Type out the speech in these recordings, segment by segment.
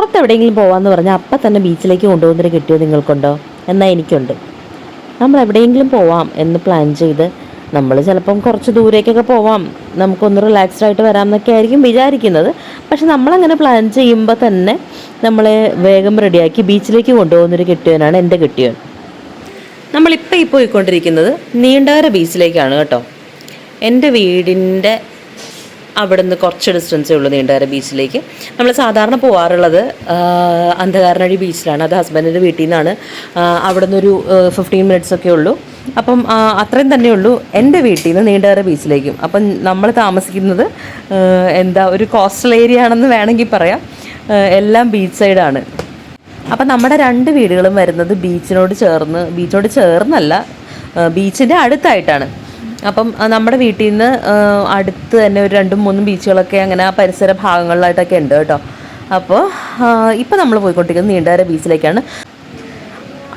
പുറത്ത് എവിടെയെങ്കിലും പോകാമെന്ന് പറഞ്ഞാൽ അപ്പം തന്നെ ബീച്ചിലേക്ക് കൊണ്ടുപോകുന്നൊരു കിട്ടിയോ നിങ്ങൾക്കുണ്ടോ? എന്നാൽ എനിക്കുണ്ട്. നമ്മൾ എവിടെയെങ്കിലും പോവാം എന്ന് പ്ലാൻ ചെയ്ത് നമ്മൾ ചിലപ്പം കുറച്ച് ദൂരേക്കൊക്കെ പോവാം. നമുക്കൊന്ന് റിലാക്സ്ഡ് ആയിട്ട് വരാം എന്നൊക്കെ ആയിരിക്കും വിചാരിക്കുന്നത്. പക്ഷെ നമ്മളങ്ങനെ പ്ലാൻ ചെയ്യുമ്പോൾ തന്നെ നമ്മളെ വേഗം റെഡിയാക്കി ബീച്ചിലേക്ക് കൊണ്ടുപോകുന്നൊരു കെട്ടിയവനാണ് എന്റെ കെട്ടിയവൻ. നമ്മളിപ്പോൾ ഈ പോയിക്കൊണ്ടിരിക്കുന്നത് നീണ്ടകര ബീച്ചിലേക്കാണ് കേട്ടോ. എന്റെ വീടിന്റെ അവിടെ നിന്ന് കുറച്ച് ഡിസ്റ്റൻസേ ഉള്ളൂ നീണ്ടകര ബീച്ചിലേക്ക് നമ്മൾ സാധാരണ പോകാറുള്ളത് അന്ധകാരനഴി ബീച്ചിലാണ് അത് ഹസ്ബൻഡിന്റെ വീട്ടിൽ നിന്നാണ്. അവിടെ നിന്നൊരു ഫിഫ്റ്റീൻ മിനിറ്റ്സ് ഒക്കെ ഉള്ളൂ. അപ്പം അത്രയും തന്നെ ഉള്ളൂ എന്റെ വീട്ടിൽ നിന്ന് നീണ്ടകര ബീച്ചിലേക്കും അപ്പം നമ്മൾ താമസിക്കുന്നത് എന്താ ഒരു കോസ്റ്റൽ ഏരിയ ആണെന്ന് വേണമെങ്കിൽ പറയാം. എല്ലാം ബീച്ച് സൈഡാണ് അപ്പം നമ്മുടെ രണ്ട് വീടുകളും വരുന്നത് ബീച്ചിനോട് ചേർന്ന് ബീച്ചിനോട് ചേർന്നല്ല ബീച്ചിന്റെ അടുത്തായിട്ടാണ്. അപ്പം നമ്മുടെ വീട്ടിൽ നിന്ന് അടുത്ത് തന്നെ ഒരു രണ്ടും മൂന്നും ബീച്ചുകളൊക്കെ അങ്ങനെ ആ പരിസര ഭാഗങ്ങളിലായിട്ടൊക്കെ ഉണ്ട് കേട്ടോ. അപ്പോൾ ഇപ്പം നമ്മൾ പോയിക്കൊണ്ടിരിക്കുന്നത് നീണ്ടകര ബീച്ചിലേക്കാണ്.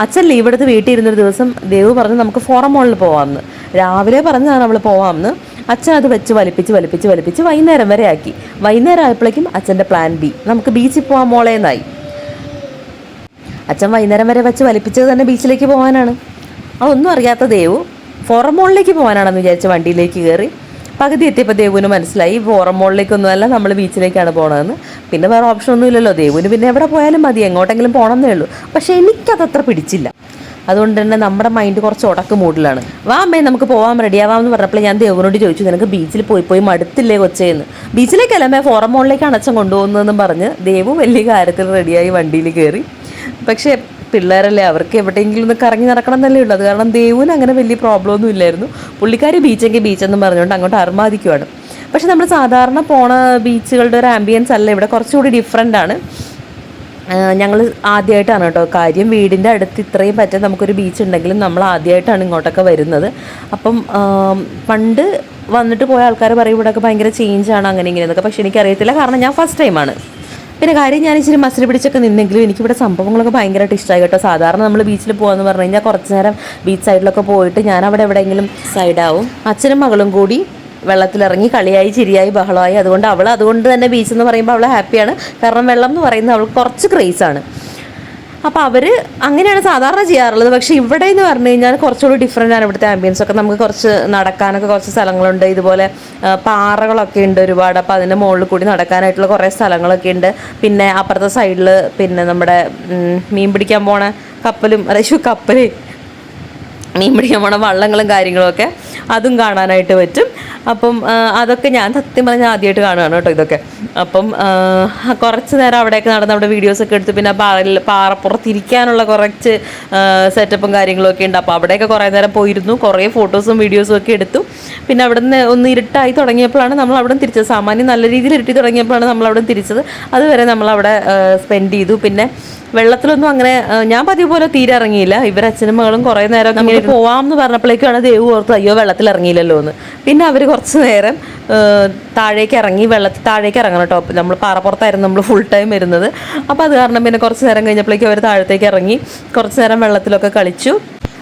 അച്ഛൻ ലീവ് എടുത്ത് വീട്ടിൽ ഇരുന്നൊരു ദിവസം ദേവ് പറഞ്ഞു നമുക്ക് ഫോറം മോളിൽ പോവാമെന്ന് രാവിലെ പറഞ്ഞാണ് നമ്മൾ പോവാമെന്ന് അച്ഛൻ അത് വെച്ച് വലിപ്പിച്ച് വലിപ്പിച്ച് വലിപ്പിച്ച് വൈകുന്നേരം വരെ ആക്കി. വൈകുന്നേരം ആയപ്പോഴേക്കും അച്ഛന്റെ പ്ലാൻ ബി നമുക്ക് ബീച്ചിൽ പോവാൻ മോളേന്നായി അച്ഛൻ വൈകുന്നേരം വരെ വെച്ച് വലിപ്പിച്ചത് തന്നെ ബീച്ചിലേക്ക് പോകാനാണ് അതൊന്നും അറിയാത്ത ദേവു ഫോറം മോളിലേക്ക് പോകാനാണെന്ന് വിചാരിച്ച വണ്ടിയിലേക്ക് കയറി പകുതി എത്തിയപ്പോൾ ദേവുവിന് മനസ്സിലായി ഫോറം മോളിലേക്കൊന്നുമല്ല നമ്മൾ ബീച്ചിലേക്കാണ് പോകണതെന്ന് പിന്നെ വേറെ ഓപ്ഷൻ ഒന്നും ഇല്ലല്ലോ. ദേവുവിന് പിന്നെ എവിടെ പോയാലും മതി എങ്ങോട്ടെങ്കിലും പോകണമെന്നേ ഉള്ളൂ. പക്ഷേ എനിക്കതത്ര പിടിച്ചില്ല. അതുകൊണ്ട് തന്നെ നമ്മുടെ മൈൻഡ് കുറച്ച് ഉടക്ക് മൂഡിലാണ് വാ അമ്മേ നമുക്ക് പോകാൻ റെഡിയാവാം എന്ന് പറഞ്ഞപ്പോൾ ഞാൻ ദേവനോട് ചോദിച്ചു നിനക്ക് ബീച്ചിൽ പോയി പോയി മടുത്തില്ലേ കൊച്ചേന്ന് ബീച്ചിലേക്കല്ല അമ്മേ ഫോറം മോളിലേക്കാണ് അച്ഛൻ കൊണ്ടുപോകുന്നതെന്നും പറഞ്ഞ് ദേവു വലിയ കാര്യത്തിൽ റെഡിയായി വണ്ടിയിൽ കയറി പക്ഷേ പിള്ളേരല്ലേ അവർക്ക് എവിടെയെങ്കിലും ഒന്ന് കറങ്ങി നടക്കണം എന്നല്ലേ ഉള്ളൂ. അത് കാരണം ദേവുവിന് അങ്ങനെ വലിയ പ്രോബ്ലം ഒന്നും ഇല്ലായിരുന്നു പുള്ളിക്കാരി ബീച്ചെങ്കിൽ ബീച്ചെന്ന് പറഞ്ഞുകൊണ്ട് അങ്ങോട്ട് അർമാദിക്കുവാണ് പക്ഷെ നമ്മൾ സാധാരണ പോണ ബീച്ചുകളുടെ ഒരു ആംബിയൻസ് അല്ല. ഇവിടെ കുറച്ചുകൂടി ഡിഫറെന്റ് ആണ്. ഞങ്ങൾ ആദ്യമായിട്ടാണ് കേട്ടോ കാര്യം. വീടിന്റെ അടുത്ത് ഇത്രയും പറ്റാൻ നമുക്കൊരു ബീച്ച് ഉണ്ടെങ്കിലും നമ്മൾ ആദ്യമായിട്ടാണ് ഇങ്ങോട്ടൊക്കെ വരുന്നത്. അപ്പം പണ്ട് വന്നിട്ട് പോയ ആൾക്കാർ പറയും ഇവിടെയൊക്കെ ഭയങ്കര ചേഞ്ചാണ് അങ്ങനെ ഇങ്ങനെയെന്നൊക്കെ പക്ഷെ എനിക്കറിയത്തില്ല. കാരണം ഞാൻ ഫസ്റ്റ് ടൈമാണ് പിന്നെ കാര്യം ഞാൻ ഇച്ചിരി മസിൽ പിടിച്ചൊക്കെ നിന്നെങ്കിലും എനിക്കിവിടെ സംഭവങ്ങളൊക്കെ ഭയങ്കരമായിട്ട് ഇഷ്ടമായി കേട്ടോ. സാധാരണ നമ്മൾ ബീച്ചിൽ പോകാന്ന് പറഞ്ഞു കഴിഞ്ഞാൽ കുറച്ച് നേരം ബീച്ച് സൈഡിലൊക്കെ പോയിട്ട് ഞാൻ അവിടെ എവിടെയെങ്കിലും സൈഡാവും അച്ഛനും മകളും കൂടി വെള്ളത്തിലിറങ്ങി കളിയായി ചിരിയായി ബഹളമായി. അതുകൊണ്ട് അവൾ അതുകൊണ്ട് തന്നെ ബീച്ച് എന്ന് പറയുമ്പോൾ അവൾ ഹാപ്പിയാണ് കാരണം വെള്ളം എന്ന് പറയുന്നത് അവൾ കുറച്ച് ക്രേസാണ് അപ്പോൾ അവർ അങ്ങനെയാണ് സാധാരണ ചെയ്യാറുള്ളത്. പക്ഷേ ഇവിടെ എന്ന് പറഞ്ഞു കഴിഞ്ഞാൽ കുറച്ചുകൂടി ഡിഫറെന്റ് ആണ് ഇവിടുത്തെ ആംബിയൻസ് ഒക്കെ നമുക്ക് കുറച്ച് നടക്കാനൊക്കെ കുറച്ച് സ്ഥലങ്ങളുണ്ട്. ഇതുപോലെ പാറകളൊക്കെ ഉണ്ട് ഒരുപാട്. അപ്പോൾ അതിന്റെ മുകളിൽ കൂടി നടക്കാനായിട്ടുള്ള കുറേ സ്ഥലങ്ങളൊക്കെ ഉണ്ട്. പിന്നെ അപ്പുറത്തെ സൈഡിൽ പിന്നെ നമ്മുടെ മീൻ പിടിക്കാൻ പോണ കപ്പലും അതായത് കപ്പൽ മീൻ പിടിക്കാൻ പോണ വള്ളങ്ങളും കാര്യങ്ങളൊക്കെ അതും കാണാനായിട്ട് പറ്റും. അപ്പം അതൊക്കെ ഞാൻ സത്യം പറഞ്ഞാൽ ആദ്യമായിട്ട് കാണുകയാണ് കേട്ടോ ഇതൊക്കെ. അപ്പം കുറച്ച് നേരം അവിടെയൊക്കെ നടന്ന് അവിടെ വീഡിയോസൊക്കെ എടുത്ത് പിന്നെ പാറയിൽ പാറപ്പുറത്തിരിക്കാനുള്ള കുറച്ച് സെറ്റപ്പും കാര്യങ്ങളൊക്കെ ഉണ്ട്. അപ്പോൾ അവിടെയൊക്കെ കുറേ നേരം പോയിരുന്നു. കുറേ ഫോട്ടോസും വീഡിയോസും ഒക്കെ എടുത്തു. പിന്നെ അവിടെ നിന്ന് ഒന്ന് ഇരുട്ടായി തുടങ്ങിയപ്പോഴാണ് നമ്മൾ അവിടെ തിരിച്ചത്. സാമാന്യം നല്ല രീതിയിൽ ഇരുട്ടി തുടങ്ങിയപ്പോഴാണ് നമ്മൾ അവിടെ തിരിച്ചത്. അതുവരെ നമ്മൾ അവിടെ സ്പെൻഡ് ചെയ്തു. പിന്നെ വെള്ളത്തിലൊന്നും അങ്ങനെ ഞാൻ പതിവ് പോലെ തീരെ ഇറങ്ങിയില്ല. ഇവർ അച്ഛനും മകളും കുറേ നേരം നമുക്ക് പോവാമെന്ന് പറഞ്ഞപ്പോഴേക്കാണ് ദേവ് ഓർത്ത് അയ്യോ വെള്ളത്തിൽ ഇറങ്ങിയില്ലല്ലോ എന്ന്. പിന്നെ അവർ കുറച്ച് നേരം താഴേക്ക് ഇറങ്ങി വെള്ളത്തിൽ താഴേക്ക് ഇറങ്ങണം കേട്ടോ. നമ്മൾ പാറപ്പുറത്തായിരുന്നു നമ്മൾ ഫുൾ ടൈം വരുന്നത് അപ്പോൾ അത് കാരണം പിന്നെ കുറച്ച് നേരം കഴിഞ്ഞപ്പോഴേക്കും അവർ താഴത്തേക്ക് ഇറങ്ങി കുറച്ച് നേരം വെള്ളത്തിലൊക്കെ കളിച്ചു.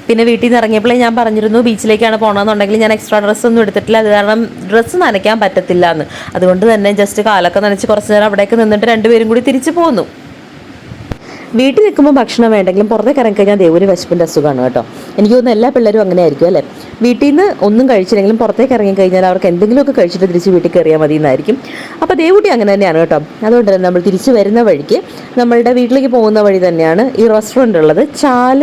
പിന്നെ വീട്ടിൽ നിന്ന് ഇറങ്ങിയപ്പോഴേ ഞാൻ പറഞ്ഞിരുന്നു ബീച്ചിലേക്കാണ് പോകണമെന്നുണ്ടെങ്കിൽ ഞാൻ എക്സ്ട്രാ ഡ്രസ്സ് ഒന്നും എടുത്തിട്ടില്ല. അത് കാരണം ഡ്രസ്സ് നനയ്ക്കാൻ പറ്റത്തില്ല എന്ന്. അതുകൊണ്ട് തന്നെ ജസ്റ്റ് കാലൊക്കെ നനച്ച് കുറച്ച് നേരം അവിടേക്ക് നിന്നിട്ട് രണ്ടുപേരും കൂടി തിരിച്ചു പോന്നു. വീട്ടിൽ നിൽക്കുമ്പോൾ ഭക്ഷണം വേണ്ടെങ്കിലും പുറത്തേക്ക് ഇറങ്ങി കഴിഞ്ഞാൽ ദേവന് വിശപ്പിന്റെ അസുഖമാണ് കേട്ടോ. എനിക്ക് തോന്നുന്നു എല്ലാ പിള്ളേരും അങ്ങനെ ആയിരിക്കും അല്ലേ? വീട്ടിൽ നിന്ന് ഒന്നും കഴിച്ചില്ലെങ്കിലും പുറത്തേക്ക് ഇറങ്ങി കഴിഞ്ഞാൽ അവർക്ക് എന്തെങ്കിലുമൊക്കെ കഴിച്ചിട്ട് തിരിച്ച് വീട്ടിൽ കയറിയാൽ മതി എന്നായിരിക്കും. അപ്പോൾ ദേവൂട്ടി അങ്ങനെ തന്നെയാണ് കേട്ടോ. അതുകൊണ്ട് തന്നെ നമ്മൾ തിരിച്ച് വരുന്ന വഴിക്ക് നമ്മളുടെ വീട്ടിലേക്ക് പോകുന്ന വഴി തന്നെയാണ് ഈ റെസ്റ്റോറന്റ് ഉള്ളത്. ചാൽ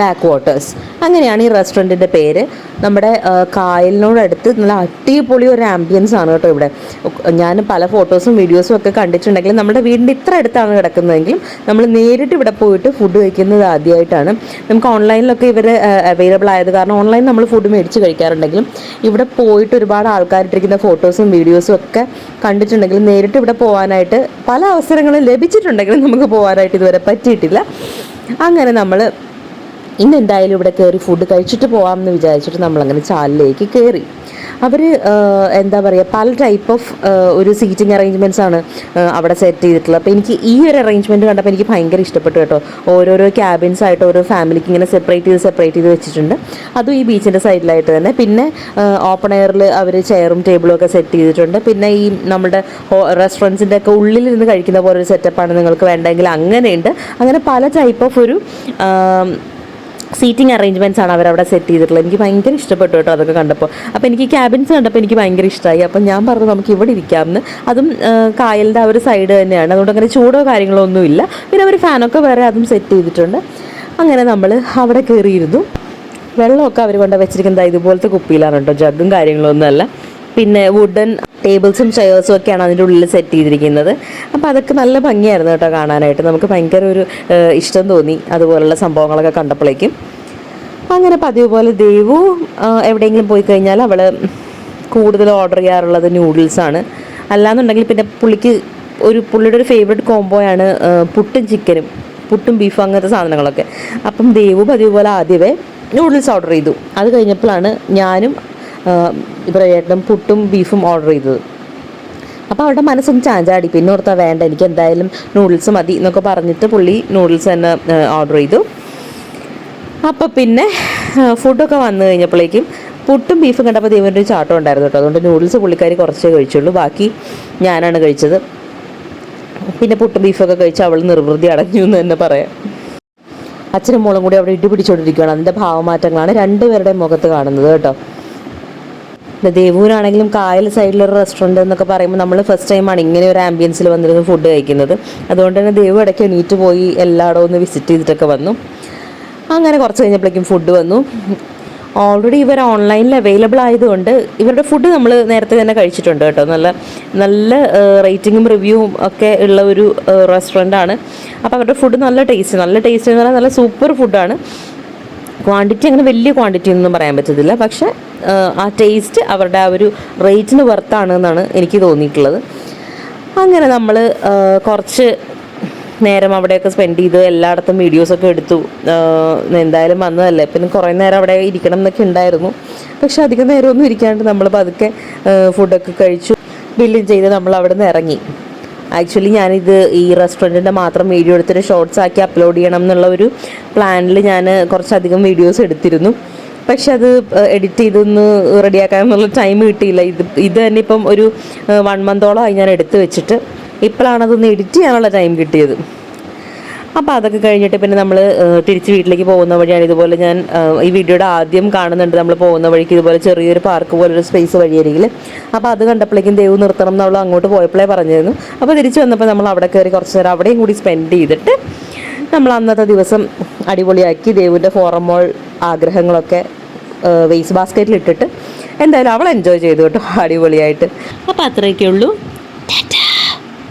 ബാക്ക് വാട്ടേഴ്സ് അങ്ങനെയാണ് ഈ റെസ്റ്റോറന്റിന്റെ പേര്. നമ്മുടെ കായലിനോടടുത്ത് നല്ല അടിപൊളി ഒരു ആംബിയൻസ് ആണ് കേട്ടോ ഇവിടെ. ഞാൻ പല ഫോട്ടോസും വീഡിയോസും ഒക്കെ കണ്ടിട്ടുണ്ടെങ്കിലും നമ്മുടെ വീടിന്റെ ഇത്ര അടുത്താണ് കിടക്കുന്നതെങ്കിലും നമ്മൾ നേരിട്ട് ഇവിടെ പോയിട്ട് ഫുഡ് കഴിക്കുന്നത് ആദ്യമായിട്ടാണ് നമുക്ക് ഓൺലൈനിലൊക്കെ ഇവർ അവൈലബിൾ ആയത് കാരണം ഓൺലൈൻ നമ്മൾ ഫുഡ് മേടിച്ച് കഴിക്കാറുണ്ടെങ്കിലും ഇവിടെ പോയിട്ട് ഒരുപാട് ആൾക്കാരിട്ടിരിക്കുന്ന ഫോട്ടോസും വീഡിയോസും ഒക്കെ കണ്ടിട്ടുണ്ടെങ്കിലും നേരിട്ട് ഇവിടെ പോകാനായിട്ട് പല അവസരങ്ങളും ലഭിച്ചിട്ടുണ്ടെങ്കിലും നമുക്ക് പോകാനായിട്ട് ഇതുവരെ പറ്റിയിട്ടില്ല. അങ്ങനെ നമ്മൾ ഇന്ന് എന്തായാലും ഇവിടെ കയറി ഫുഡ് കഴിച്ചിട്ട് പോകാമെന്ന് വിചാരിച്ചിട്ട് നമ്മളങ്ങനെ ചാലിലേക്ക് കയറി അവർ എന്താ പറയുക പല ടൈപ്പ് ഓഫ് ഒരു സീറ്റിംഗ് അറേഞ്ച്മെന്റ്സ് ആണ് അവിടെ സെറ്റ് ചെയ്തിട്ടുള്ളത്. അപ്പോൾ എനിക്ക് ഈ ഒരു അറേഞ്ച്മെന്റ് കണ്ടപ്പോൾ എനിക്ക് ഭയങ്കര ഇഷ്ടപ്പെട്ടു കേട്ടോ. ഓരോരോ ക്യാബിൻസ് ആയിട്ട് ഓരോ ഫാമിലിക്ക് ഇങ്ങനെ സെപ്പറേറ്റ് ചെയ്ത് സെപ്പറേറ്റ് ചെയ്ത് വെച്ചിട്ടുണ്ട്. അതും ഈ ബീച്ചിന്റെ സൈഡിലായിട്ട് തന്നെ. പിന്നെ ഓപ്പൺ എയറിൽ അവർ ചെയറും ടേബിളും ഒക്കെ സെറ്റ് ചെയ്തിട്ടുണ്ട്. പിന്നെ ഈ നമ്മുടെ റെസ്റ്റോറന്റ്സിന്റെ ഒക്കെ ഉള്ളിലിരുന്ന് കഴിക്കുന്ന പോലെ ഒരു സെറ്റപ്പാണ് നിങ്ങൾക്ക് വേണ്ടെങ്കിൽ അങ്ങനെയുണ്ട്. അങ്ങനെ പല ടൈപ്പ് ഓഫ് ഒരു സീറ്റിംഗ് അറേഞ്ച്മെന്റ്സ് ആണ് അവരവിടെ സെറ്റ് ചെയ്തിട്ടുള്ളത്. എനിക്ക് ഭയങ്കര ഇഷ്ടപ്പെട്ടു കേട്ടോ അതൊക്കെ കണ്ടപ്പോൾ. അപ്പോൾ എനിക്ക് ക്യാബിൻസ് കണ്ടപ്പോൾ എനിക്ക് ഭയങ്കര ഇഷ്ടമായി. അപ്പം ഞാൻ പറഞ്ഞു നമുക്ക് ഇവിടെ ഇരിക്കാമെന്ന്. അതും കായലിന്റെ ആ ഒരു സൈഡ് തന്നെയാണ്. അതുകൊണ്ട് അങ്ങനെ ചൂടോ കാര്യങ്ങളോ ഒന്നുമില്ല. പിന്നെ അവർ ഫാനൊക്കെ വേറെ അതും സെറ്റ് ചെയ്തിട്ടുണ്ട്. അങ്ങനെ നമ്മൾ അവിടെ കയറിയിരുന്നു. വെള്ളമൊക്കെ അവർ കൊണ്ട് വെച്ചിരിക്കുന്നത് ഇതുപോലത്തെ കുപ്പിയിലാണ് കേട്ടോ. ജഗ്ഗും കാര്യങ്ങളൊന്നുമല്ല പിന്നെ വുഡൻ ടേബിൾസും ചെയേഴ്സും ഒക്കെയാണ് അതിന്റെ ഉള്ളിൽ സെറ്റ് ചെയ്തിരിക്കുന്നത്. അപ്പോൾ അതൊക്കെ നല്ല ഭംഗിയായിരുന്നു കേട്ടോ കാണാനായിട്ട്. നമുക്ക് ഭയങ്കര ഒരു ഇഷ്ടം തോന്നി. അതുപോലുള്ള സംഭവങ്ങളൊക്കെ കണ്ടപ്പോഴേക്കും. അങ്ങനെ പതിവ് പോലെ ദേവു എവിടെയെങ്കിലും പോയി കഴിഞ്ഞാൽ അവൾ കൂടുതൽ ഓർഡർ ചെയ്യാറുള്ളത് നൂഡിൽസാണ് അല്ലാന്നുണ്ടെങ്കിൽ പിന്നെ പുള്ളിക്ക് ഒരു പുള്ളിയുടെ ഒരു ഫേവറേറ്റ് കോംബോയാണ് പുട്ടും ചിക്കനും പുട്ടും ബീഫും അങ്ങനത്തെ സാധനങ്ങളൊക്കെ. അപ്പം ദേവു പതിവ് പോലെ ആദ്യമേ നൂഡിൽസ് ഓർഡർ ചെയ്തു. അത് കഴിഞ്ഞപ്പോഴാണ് ഞാനും ഇബ്രയേട്ടനും പുട്ടും ബീഫും ഓർഡർ ചെയ്തത്. അപ്പോൾ അവരുടെ മനസ്സൊന്ന് ചാഞ്ചാടി. പിന്നെ ഓർത്താ വേണ്ട എനിക്ക് എന്തായാലും നൂഡിൽസ് മതി എന്നൊക്കെ പറഞ്ഞിട്ട് പുള്ളി നൂഡിൽസ് തന്നെ ഓർഡർ ചെയ്തു. അപ്പോൾ പിന്നെ ഫുഡൊക്കെ വന്നു കഴിഞ്ഞപ്പോഴേക്കും പുട്ടും ബീഫും കണ്ടപ്പോൾ ദൈവന്റെ ഒരു ചാട്ടം ഉണ്ടായിരുന്നു കേട്ടോ. അതുകൊണ്ട് നൂഡിൽസ് പുള്ളിക്കാരി കുറച്ചേ കഴിച്ചുള്ളൂ. ബാക്കി ഞാനാണ് കഴിച്ചത്. പിന്നെ പുട്ടും ബീഫൊക്കെ കഴിച്ച് അവൾ നിർവൃതി അടഞ്ഞു എന്ന് തന്നെ പറയാം. അച്ഛനും മോളും കൂടി അവിടെ ഇടി പിടിച്ചോണ്ടിരിക്കുകയാണ് അതിന്റെ ഭാവമാറ്റങ്ങളാണ് രണ്ടുപേരുടെ മുഖത്ത് കാണുന്നത് കേട്ടോ. ദേവൂരാണെങ്കിലും കായൽ സൈഡിലൊരു റെസ്റ്റോറന്റ് എന്നൊക്കെ പറയുമ്പോൾ നമ്മൾ ഫസ്റ്റ് ടൈമാണ് ഇങ്ങനെ ഒരു ആംബിയൻസിൽ വന്നിരുന്ന് ഫുഡ് കഴിക്കുന്നത്. അതുകൊണ്ട് തന്നെ ദേവു ഇടയ്ക്ക് എണീറ്റ് പോയി എല്ലായിടവും ഒന്ന് വിസിറ്റ് ചെയ്തിട്ടൊക്കെ വന്നു. അങ്ങനെ കുറച്ച് കഴിഞ്ഞപ്പോഴേക്കും ഫുഡ് വന്നു. ഓൾറെഡി ഇവർ ഓൺലൈനിൽ അവൈലബിൾ ആയതുകൊണ്ട് ഇവരുടെ ഫുഡ് നമ്മൾ നേരത്തെ തന്നെ കഴിച്ചിട്ടുണ്ട് കേട്ടോ. നല്ല നല്ല റേറ്റിങ്ങും റിവ്യൂവും ഒക്കെ ഉള്ള ഒരു റെസ്റ്റോറന്റ് ആണ്. അപ്പോൾ അവരുടെ ഫുഡ് നല്ല ടേസ്റ്റ് നല്ല ടേസ്റ്റ് എന്ന് പറഞ്ഞാൽ നല്ല സൂപ്പർ ഫുഡാണ് ക്വാണ്ടിറ്റി അങ്ങനെ വലിയ ക്വാണ്ടിറ്റി ഒന്നും പറയാൻ പറ്റത്തില്ല. പക്ഷേ ആ, ടേസ്റ്റ് അവരുടെ ആ ഒരു റേറ്റിന് വർത്താണ് എന്നാണ് എനിക്ക് തോന്നിയിട്ടുള്ളത്. അങ്ങനെ നമ്മൾ കുറച്ച് നേരം അവിടെയൊക്കെ സ്പെൻഡ് ചെയ്ത് എല്ലായിടത്തും വീഡിയോസൊക്കെ എടുത്തു. എന്തായാലും വന്നതല്ലേ. പിന്നെ കുറേ നേരം അവിടെ ഇരിക്കണം എന്നൊക്കെ ഉണ്ടായിരുന്നു. പക്ഷെ അധികം നേരമൊന്നും ഇരിക്കാണ്ട് നമ്മൾ പതുക്കെ ഫുഡൊക്കെ കഴിച്ചു. ബില്ലും ചെയ്ത് നമ്മൾ അവിടെ നിന്ന് ഇറങ്ങി. ആക്ച്വലി ഞാനിത് ഈ റെസ്റ്റോറന്റിന്റെ മാത്രം വീഡിയോ എടുത്തിട്ട് ഷോർട്സ് ആക്കി അപ്ലോഡ് ചെയ്യണം എന്നുള്ള ഒരു പ്ലാനിൽ ഞാൻ കുറച്ചധികം വീഡിയോസ് എടുത്തിരുന്നു. പക്ഷെ അത് എഡിറ്റ് ചെയ്തൊന്ന് റെഡിയാക്കാൻ എന്നുള്ള ടൈം കിട്ടിയില്ല. ഇത് ഇത് തന്നെ ഇപ്പം ഒരു വൺ മന്തോളമായി ഞാൻ എടുത്ത് വെച്ചിട്ട്. ഇപ്പോഴാണ് അതൊന്ന് എഡിറ്റ് ചെയ്യാനുള്ള ടൈം കിട്ടിയത്. അപ്പോൾ അതൊക്കെ കഴിഞ്ഞിട്ട് പിന്നെ നമ്മൾ തിരിച്ച് വീട്ടിലേക്ക് പോകുന്ന വഴിയാണ് ഇതുപോലെ ഞാൻ ഈ വീഡിയോയുടെ ആദ്യം കാണുന്നുണ്ട്. നമ്മൾ പോകുന്ന വഴിക്ക് ഇതുപോലെ ചെറിയൊരു പാർക്ക് പോലൊരു സ്പേസ് വഴിയായിരിക്കും അപ്പോൾ അത് കണ്ടപ്പോഴേക്കും ദൈവം നിർത്തണം എന്നുള്ള അങ്ങോട്ട് പോയപ്പോഴേ പറഞ്ഞിരുന്നു. അപ്പോൾ തിരിച്ച് വന്നപ്പോൾ നമ്മൾ അവിടെ കയറി കുറച്ച് നേരം അവിടെയും കൂടി സ്പെൻഡ് ചെയ്തിട്ട് നമ്മൾ അന്നത്തെ ദിവസം അടിപൊളിയാക്കി ദേവിന്റെ ഫോറം മോൾ ആഗ്രഹങ്ങളൊക്കെ വേസ്റ്റ് ബാസ്ക്കറ്റിൽ ഇട്ടിട്ട് എന്തായാലും അവൾ എൻജോയ് ചെയ്തു കേട്ടോ അടിപൊളിയായിട്ട്. അപ്പോൾ അത്രയൊക്കെ ഉള്ളൂ.